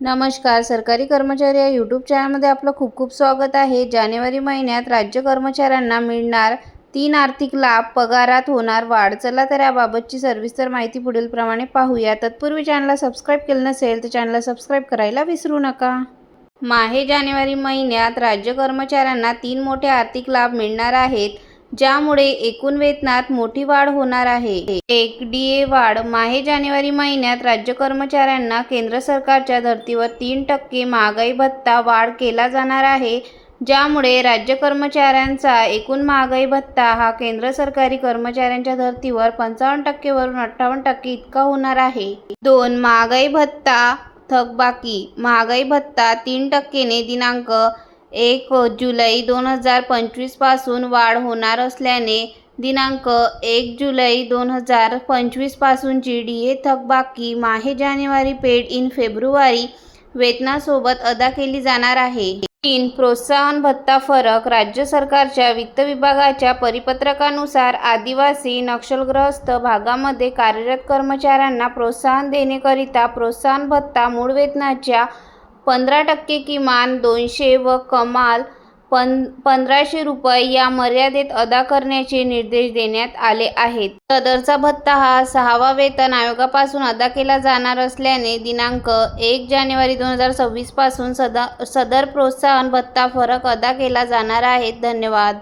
नमस्कार सरकारी कर्मचारी या यूट्यूब चॅनलमध्ये आपलं खूप खूप स्वागत आहे. जानेवारी महिन्यात राज्य कर्मचाऱ्यांना मिळणार तीन आर्थिक लाभ पगारात होणार वाढ. चला तर याबाबतची सविस्तर माहिती पुढीलप्रमाणे पाहूया. तत्पूर्वी चॅनलला सबस्क्राईब केलं नसेल तर चॅनलला सबस्क्राईब करायला विसरू नका. माहे जानेवारी महिन्यात राज्य कर्मचाऱ्यांना तीन मोठे आर्थिक लाभ मिळणार आहेत. ज्यामुळे एकूण वेतनात मोठी वाढ होणार आहे. एक डी ए वाढ माहे जानेवारी महिन्यात राज्य कर्मचाऱ्यांना केंद्र सरकारच्या धर्तीवर तीन टक्के महागाई भत्ता वाढ केला जाणार आहे. ज्यामुळे राज्य कर्मचाऱ्यांचा एकूण महागाई भत्ता हा केंद्र सरकारी कर्मचाऱ्यांच्या धर्तीवर पंचावन्न टक्केवरून अठ्ठावन्न टक्के इतका होणार आहे. दोन महागाई भत्ता थकबाकी. महागाई भत्ता तीन टक्केने दिनांक एक जुलै दोन हजार पंचवीसपासून वाढ होणार असल्याने दिनांक एक जुलै दोन हजार पंचवीसपासूनची डी ए थकबाकी माहे जानेवारी पेड इन फेब्रुवारी वेतनासोबत अदा केली जाणार आहे. तीन प्रोत्साहन भत्ता फरक राज्य सरकारच्या वित्त विभागाच्या परिपत्रकानुसार आदिवासी नक्षलग्रस्त भागामध्ये कार्यरत कर्मचाऱ्यांना प्रोत्साहन देण्याकरिता प्रोत्साहन भत्ता मूळ वेतनाच्या पंधरा टक्के किमान दोनशे व कमाल पं पंधराशे रुपये या मर्यादेत अदा करण्याचे निर्देश देण्यात आले आहेत. सदरचा भत्ता हा सहावा वेतन आयोगापासून अदा केला जाणार असल्याने दिनांक एक जानेवारी दोन हजार सव्वीसपासून सदा सदर प्रोत्साहन भत्ता फरक अदा केला जाणार आहे. धन्यवाद.